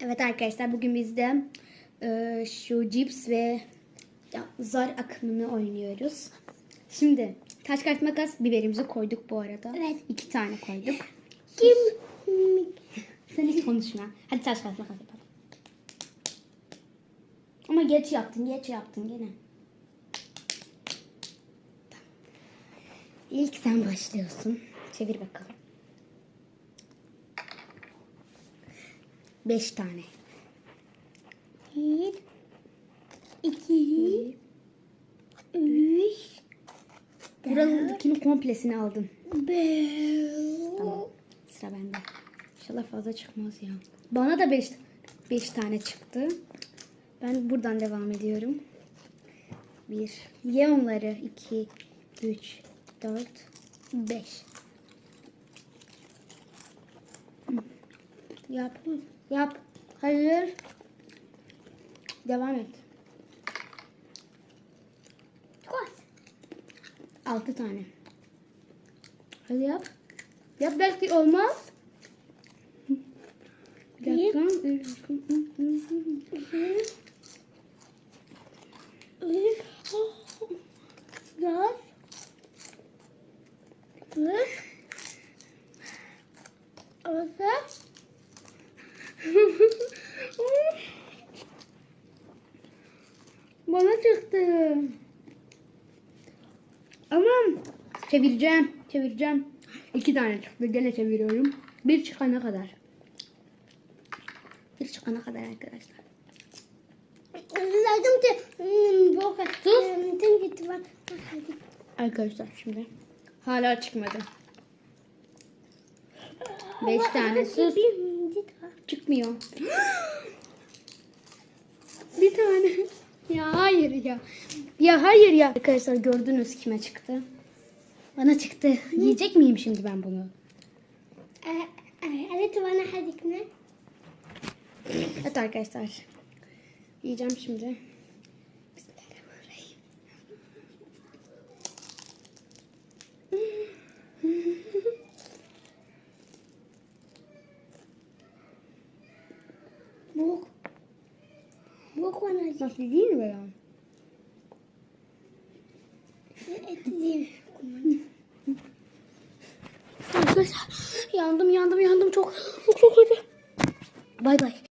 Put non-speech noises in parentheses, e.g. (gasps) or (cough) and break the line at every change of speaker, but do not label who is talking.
Evet arkadaşlar bugün biz de e, şu cips ve ya, zar akımını oynuyoruz. Şimdi taş kağıt makas biberimizi koyduk bu arada.
Evet.
İki tane koyduk.
Kim?
Sen hiç konuşma. Hadi taş kağıt makas yapalım. Ama geç yaptın, geç yaptın gene. İlk sen başlıyorsun. Çevir bakalım. Beş tane.
Bir, iki, üç,
Buradakini komplesini aldın.
beş.
Tamam. Sıra bende. İnşallah fazla çıkmaz ya. Bana da 5 5 tane çıktı. Ben buradan devam ediyorum. 1 Ye onları 2 3 4 5 Yap. Yap. Hayır. Devam et.
Az.
6 tane. Hadi yap. Yap belki olmaz. Bir dakika.
Dört, beş, altı,
Bana çıktı. Aman. Çevireceğim. Çevireceğim. İki tane çıktı. Gene çeviriyorum. Bir çıkana kadar. Bir çıkana kadar arkadaşlar.
Lazım ki bu kadar. Gitti bak.
Arkadaşlar şimdi. Hala çıkmadı. Beş tane sus.
Daha.
Çıkmıyor. (gasps) bir tane. Ya hayır ya. Ya hayır ya. Arkadaşlar gördünüz kime çıktı. Bana çıktı. Yiyecek miyim şimdi ben bunu?
Ee, Evet bana hadi ne?
Evet arkadaşlar. Yiyeceğim şimdi.
Bana acı.
Nasıl değil mi ya?
Et değil.
Arkadaşlar yandım yandım yandım çok çok çok acı. Bay bay.